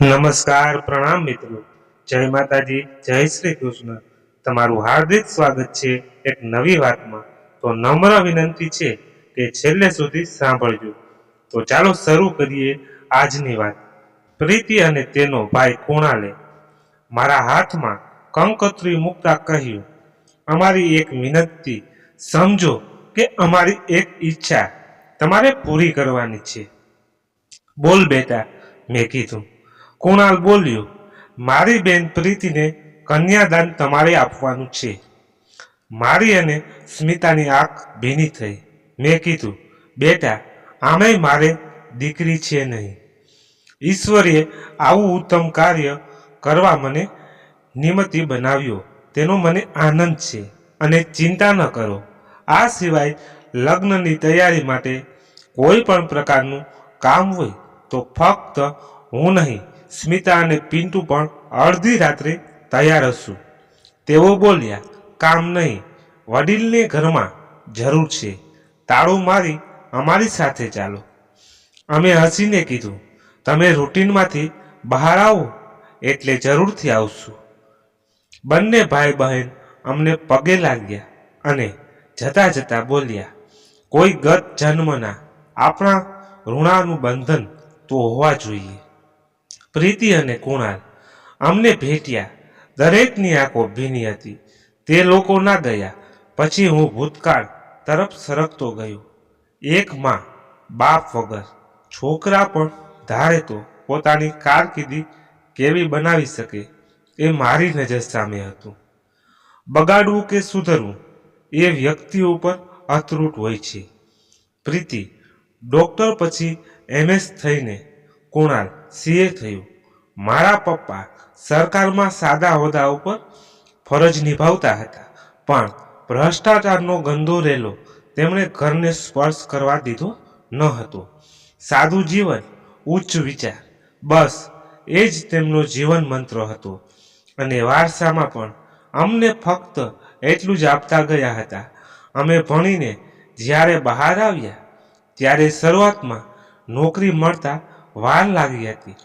નમસ્કાર, પ્રણામ મિત્રો. જય માતાજી, જય શ્રી કૃષ્ણ. તમારું હાર્દિક સ્વાગત છે એક નવી વાતમાં. તો નમ્ર વિનંતી છે કે છેલ્લે સુધી સાંભળજો. તો ચાલો શરૂ કરીએ આજની વાત. પ્રીતિ અને તેનો ભાઈ કુણાલે મારા હાથમાં કંકત્રી મૂકતા કહ્યું, અમારી એક વિનંતી, સમજો કે અમારી એક ઈચ્છા તમારે પૂરી કરવાની છે. બોલ બેટા, મેં કીધું. કુણાલ બોલ્યો, મારી બેન પ્રીતિને કન્યાદાન તમારે આપવાનું છે. મારી અને સ્મિતાની આંખ ભીની થઈ. મેં કીધું, બેટા, આમેય મારે દીકરી છે નહીં. ઈશ્વરે આવું ઉત્તમ કાર્ય કરવા મને નિમતિ બનાવ્યો. તેનો મને આનંદ છે અને ચિંતા ન કરો. આ સિવાય લગ્નની તૈયારી માટે કોઈ પણ પ્રકારનું કામ હોય તો ફક્ત હું નહીં સ્મિતા અને પિન્ટુ પણ અડધી રાત્રે તૈયાર હશું. તેઓ બોલ્યા, કામ નહીં, વડીલને ઘરમાં જરૂર છે. તાળું મારી અમારી સાથે ચાલો. અમે હસીને કીધું, તમે રૂટીનમાંથી બહાર આવો, એટલે જરૂરથી આવશું. બંને ભાઈ બહેન અમને પગે લાગ્યા અને જતા જતા બોલ્યા, કોઈ ગત જન્મના આપણા ઋણાનું બંધન તો હોવા જોઈએ. પ્રીતિ અને કુણાલ અમને ભેટ્યા. દરેકની આંખો ભીની હતી. તે લોકો ના ગયા. પછી હું ભૂતકાળ તરફ સરકતો ગયો. એક માં બાપ વગર. છોકરા પણ ધારે તો પોતાની કારકિર્દી કેવી બનાવી શકે એ મારી નજર સામે હતું. બગાડવું કે સુધરવું એ વ્યક્તિ ઉપર અતરૂટ હોય છે. પ્રીતિ ડોક્ટર પછી એમએસ થઈને કુણાલ સીએ થયું. મારા પપ્પા સરકારમાં સાદા હોદ્દા ઉપર ફરજ નિભાવતા હતા, પણ ભ્રષ્ટાચારનો ગંદો રેલો તેમણે ઘરને સ્પર્શ કરવા દીધો ન હતો. સાદું જીવન, ઉચ્ચ વિચાર, બસ એ જ તેમનો જીવન મંત્ર હતો. અને વારસામાં પણ અમને ફક્ત એટલું જ આપતા ગયા હતા. અમે ભણીને જ્યારે બહાર આવ્યા, ત્યારે શરૂઆતમાં નોકરી મળતા વાર લાગી હતી.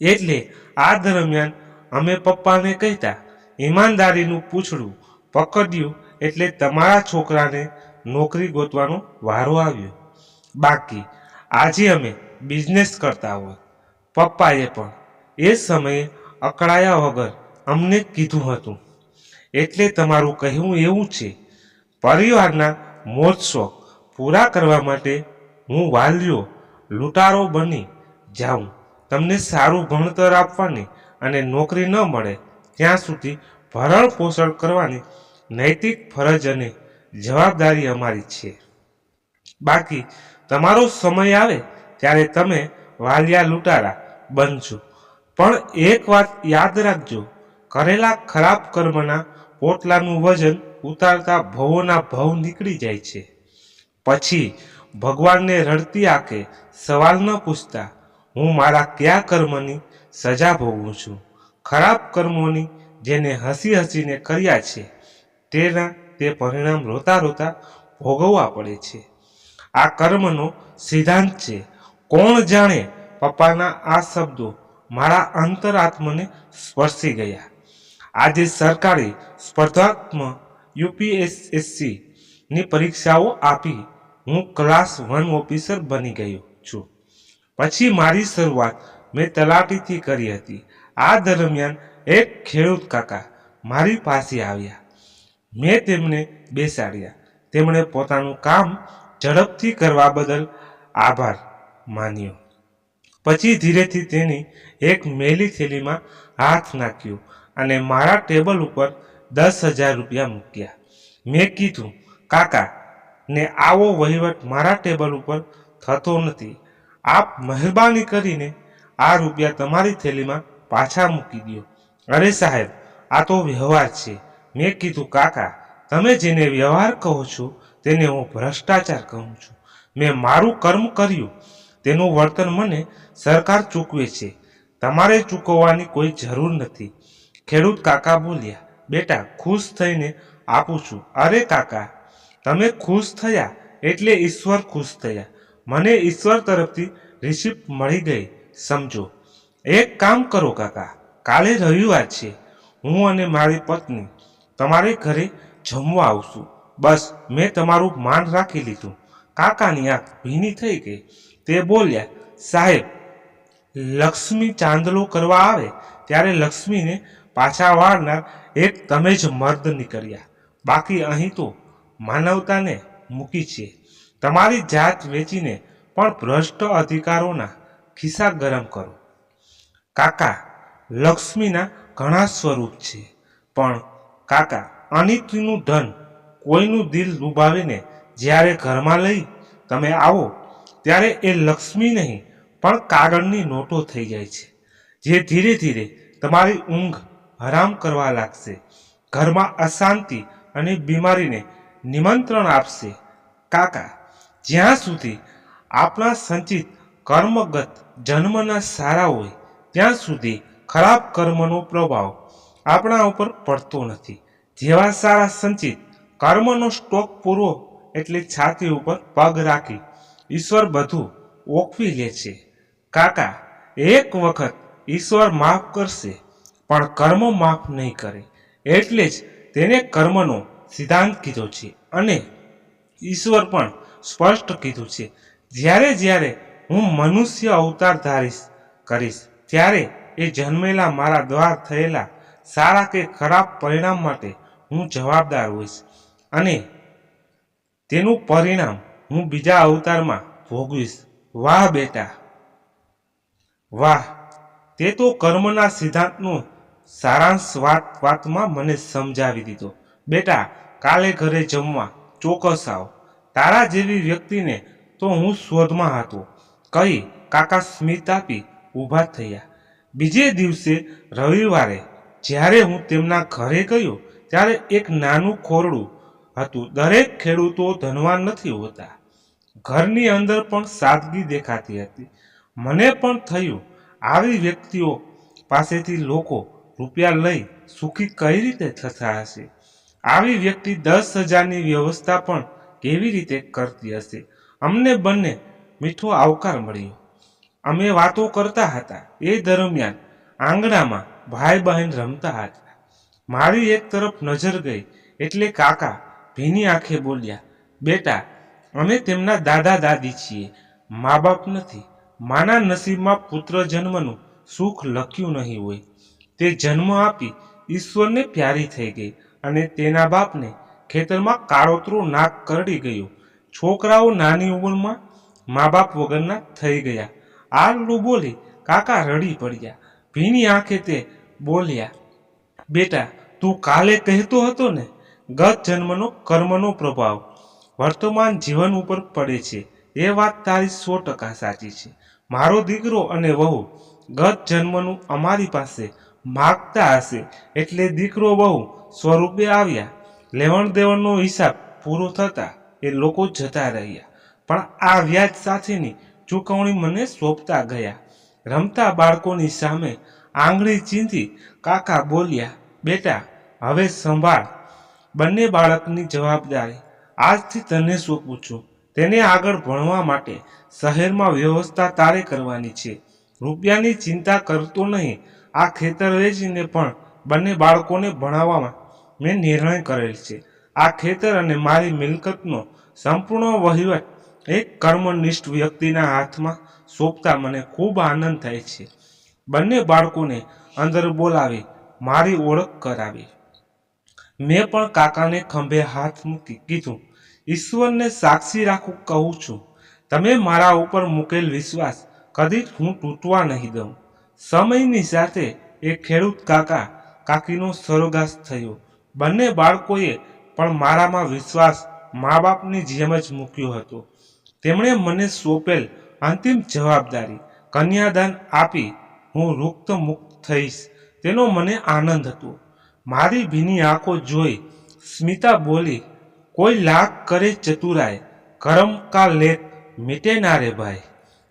એટલે આ દરમિયાન અમે પપ્પાને કહેતા, ઈમાનદારીનું પૂછડું પકડ્યું એટલે તમારા છોકરાને નોકરી ગોતવાનો વારો આવ્યો. બાકી આજે અમે બિઝનેસ કરતા હોય. પપ્પાએ પણ એ સમયે અકળાયા વગર અમને કીધું હતું. એટલે તમારું કહેવું એવું છે, પરિવારના મોજ શોખ પૂરા કરવા માટે હું વાલ્યો લૂંટારો બની જાઉં. તમને સારું ભણતર આપવાની અને નોકરી ન મળે ત્યાં સુધી ભરણ પોષણ કરવાની નૈતિક ફરજ અને જવાબદારી અમારી છે. બાકી તમારો સમય આવે ત્યારે તમે વાલિયા લૂંટારા બનશો. પણ એક વાત યાદ રાખજો, કરેલા ખરાબ કર્મના પોટલાનું વજન ઉતારતા ભવોના ભવ નીકળી જાય છે. પછી ભગવાનને રડતી આંખે સવાલ ન પૂછતા હું મારા કયા કર્મની સજા ભોગવું છું? ખરાબ કર્મોની જેને હસી હસીને કર્યા છે, તેના તે પરિણામ રોતા રોતા ભોગવવા પડે છે. આ કર્મનો સિદ્ધાંત છે. કોણ જાણે પપ્પાના આ શબ્દો મારા અંતરાત્મને સ્પર્શી ગયા? આજે સરકારી સ્પર્ધાત્મક યુપીએસએસસીની પરીક્ષાઓ આપી. હું ક્લાસ વન ઓફિસર બની ગયો છું. પછી મારી શરૂઆત મેં તલાટીથી કરી હતી. આ દરમિયાન એક ખેડૂત કાકા મારી પાસે આવ્યા. મેં તેમને બેસાડ્યા. તેમણે પોતાનું કામ ઝડપથી કરવા બદલ આભાર માન્યો. પછી ધીરેથી તેની એક મેલી થેલીમાં હાથ નાખ્યો અને મારા ટેબલ ઉપર દસ હજાર રૂપિયા મૂક્યા. મેં કીધું, કાકા, ને આવો વહીવટ મારા ટેબલ ઉપર થતો નથી. આપ મહેરબાની કરીને આ રૂપિયા તમારી થેલીમાં પાછા મૂકી દો. અરે સાહેબ, આ તો વ્યવહાર છે. મેં કીધું, કાકા, તમે જેને વ્યવહાર કહો છો, તેને હું ભ્રષ્ટાચાર કહું છું. મેં મારું કર્મ કર્યું. તેનું વળતર મને સરકાર ચૂકવે છે. તમારે ચૂકવવાની કોઈ જરૂર નથી. ખેડૂત કાકા બોલ્યા, બેટા, ખુશ થઈને આપું છું. અરે કાકા, તમે ખુશ થયા એટલે ઈશ્વર ખુશ થયા. મને ઈશ્વર તરફથી રિસિપ્ટ મળી ગઈ. સમજો. એક કામ કરો કાકા. કાલે રવિવાર છે. હું અને મારી પત્ની તમારે ઘરે જમવા આવશું. બસ, મેં તમારું માન રાખી લીધું. કાકાની આંખ ભીની થઈ ગઈ. તે બોલ્યા, સાહેબ, લક્ષ્મી ચાંદલો કરવા આવે ત્યારે લક્ષ્મીને પાછા વાળનાર એક તમે જ મર્દ નીકળ્યા. બાકી અહીં તો માનવતાને મૂકી છે. તમારી જાત વેચીને પણ ભ્રષ્ટ અધિકારોના ખિસ્સા ગરમ કરો. કાકા, લક્ષ્મીના ઘણા સ્વરૂપ છે, પણ કાકા અનિતિનું ધન કોઈનું દિલ ડૂબાવીને જ્યારે ઘરમાં લઈ તમે આવો, ત્યારે એ લક્ષ્મી નહીં, પણ કાગળની નોટો થઈ જાય છે, જે ધીરે ધીરે તમારી ઊંઘ હરામ કરવા લાગશે, ઘરમાં અશાંતિ અને બીમારીને નિમંત્રણ આપશે. કાકા જ્યાં સુધી આપણા સંચિત કર્મગત જન્મના સારા હોય, ત્યાં સુધી ખરાબ કર્મનો પ્રભાવ આપણા ઉપર પડતો નથી. જેવા સારા સંચિત કર્મનો સ્ટોક પૂરો એટલે છાતી ઉપર પગ રાખી ઈશ્વર બધું ઓકવી લે છે. કાકા, એક વખત ઈશ્વર માફ કરશે, પણ કર્મ માફ નહીં કરે. એટલે જ તેને કર્મનો સિદ્ધાંત કીધો છે. અને ઈશ્વર પણ સ્પષ્ટ કીધું છે. જ્યારે જ્યારે હું મનુષ્ય અવતાર ધારીશ, કરીશ, ત્યારે એ જન્મેલા મારા દ્વાર થયેલા સારા કે ખરાબ પરિણામ માટે હું જવાબદાર હોઈશ અને તેનું પરિણામ હું બીજા અવતારમાં ભોગવીશ. વાહ બેટા! વાહ! તે તો કર્મના સિદ્ધાંતનો સારાંશ વાત, વાતમાં મને સમજાવી દીધો. બેટા, કાલે ઘરે જમવા ચોક્કસ આવ. તારા જેવી વ્યક્તિને તો હું શોધમાં હતો. કહી કાકા સ્મિત આપી ઊભા થયા. બીજે દિવસે રવિવારે જ્યારે હું તેમના ઘરે ગયો ત્યારે એક નાનું ખોરડું હતું. દરેક ખેડૂતો ધનવાન નથી હોતા. ઘરની અંદર પણ સાદગી દેખાતી હતી. મને પણ થયું, આવી વ્યક્તિઓ પાસેથી લોકો રૂપિયા લઈ સુખી કઈ રીતે થતા હશે? આવી વ્યક્તિ દસ હજારની વ્યવસ્થા પણ કેવી રીતે કરતી હશે? અમને બંને મીઠો આવકાર મળ્યો. અમે વાતો કરતા હતા એ દરમિયાન આંગણામાં ભાઈ બહેન રમતા હતા. મારી એક તરફ નજર ગઈ એટલે કાકા ભીની આંખે બોલ્યા, બેટા, અમે તેમના દાદા દાદી છીએ. મા બાપ નથી. માના નસીબમાં પુત્ર જન્મનું સુખ લખ્યું નહીં હોય. તે જન્મ આપી ઈશ્વરને પ્યારી થઈ ગઈ અને તેના બાપને ખેતરમાં કાળોતરું નાક કરડી ગયું. છોકરાઓ નાની ઉંમરમાં મા બાપ વગરના થઈ ગયા. આટલું બોલી કાકા રડી પડ્યા. ભીની આંખે તે બોલ્યા, બેટા, તું કાલે કહેતો હતો ને, ગત જન્મનો કર્મનો પ્રભાવ. વર્તમાન જીવન ઉપર પડે છે. એ વાત તારી સો ટકા સાચી છે. મારો દીકરો અને વહુ ગત જન્મનું અમારી પાસે માગતા હશે. એટલે દીકરો વહુ સ્વરૂપે આવ્યા. લેવણ દેવણનો હિસાબ પૂરો થતા એ લોકો જતા રહ્યા. પણ આ વ્યાજ સાથેની ચૂકવણી મને સોંપતા ગયા. રમતા બાળકોની સામે આંગળી ચીંધી કાકા બોલ્યા, બેટા, હવે સંભાળ. બંને બાળકની જવાબદારી આજથી તને સોંપું છું. તેને આગળ ભણવા માટે શહેરમાં વ્યવસ્થા તારે કરવાની છે. રૂપિયાની ચિંતા કરતો નહીં. આ ખેતર વેચીને પણ બંને બાળકોને ભણાવવામાં મેં નિર્ણય કરેલ છે. આ ખેતર અને મારી મિલકતનો સંપૂર્ણ વહીવટ એક કર્મનિષ્ઠ વ્યક્તિના હાથમાં સોંપતા મને ખૂબ આનંદ થાય છે. બંને બાળકોને અંદર બોલાવી મારી ઓળખ કરાવી. મેં પણ કાકાને ખંભે હાથ મૂકી કીધું, ઈશ્વરને સાક્ષી રાખું કહું છું. તમે મારા ઉપર મૂકેલ વિશ્વાસ કદી હું તૂટવા નહીં દઉં. સમયની સાથે એ ખેડૂત કાકા કાકીનો સરોગાસ થયો. બંને બાળકોએ પણ મારામાં વિશ્વાસ મા બાપની જેમ જ મૂક્યો હતો. તેમણે મને સોંપેલ અંતિમ જવાબદારી, કન્યાદાન આપી હું રુક્ત મુક્ત થઈશ. તેનો મને આનંદ હતો. મારી ભીની આંખો જોઈ સ્મિતા બોલી, કોઈ લાખ કરે ચતુરાય, કરમ કા લેખ મીટે ના રે ભાઈ.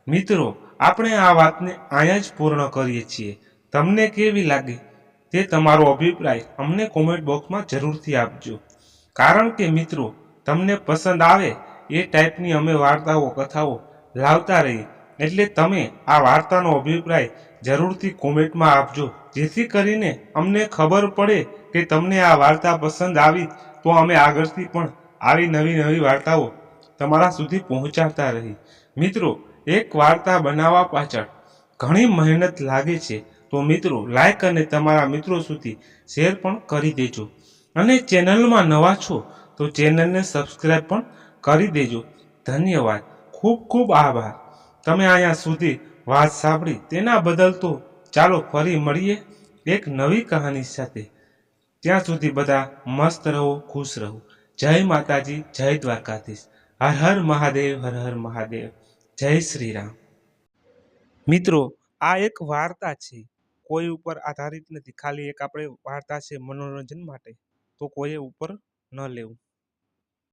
મિત્રો, આપણે આ વાતને અહીંયા જ પૂર્ણ કરીએ છીએ. તમને કેવી લાગી? તે તમારો અભિપ્રાય અમને કોમેન્ટ બોક્સમાં જરૂરથી આપજો. કારણ કે મિત્રો, તમને પસંદ આવે એ ટાઈપની અમે વાર્તાઓ, કથાઓ લાવતા રહી એટલે તમે આ વાર્તાનો અભિપ્રાય જરૂરથી કોમેન્ટમાં આપજો. જેથી કરીને અમને ખબર પડે કે તમને આ વાર્તા પસંદ આવી તો અમે આગળથી પણ આવી નવી નવી વાર્તાઓ તમારા સુધી પહોંચાડતા રહી મિત્રો, એક વાર્તા બનાવવા પાછળ ઘણી મહેનત લાગે છે. તો મિત્રો લાઈક અને તમારા મિત્રો સુધી શેર પણ કરી દેજો. અને ચેનલમાં નવા છો, તો ચેનલને સબસ્ક્રાઈબ પણ કરી દેજો. ધન્યવાદ. ખૂબ ખૂબ આભાર. તમે અહીંયા સુધી વાત સાંભળી. તેના બદલ તો ચાલો ફરી મળીએ એક નવી કહાની સાથે. ત્યાં સુધી બધા મસ્ત રહો, ખુશ રહો. જય માતાજી, જય દ્વારકાધીશ. હર હર મહાદેવ, હર હર મહાદેવ. જય શ્રી રામ. મિત્રો, આ એક વાર્તા છે. કોઈ ઉપર આધારિત નથી. ખાલી એક આપણે વાર્તા છે મનોરંજન માટે. તો કોઈએ ઉપર ન લેવું.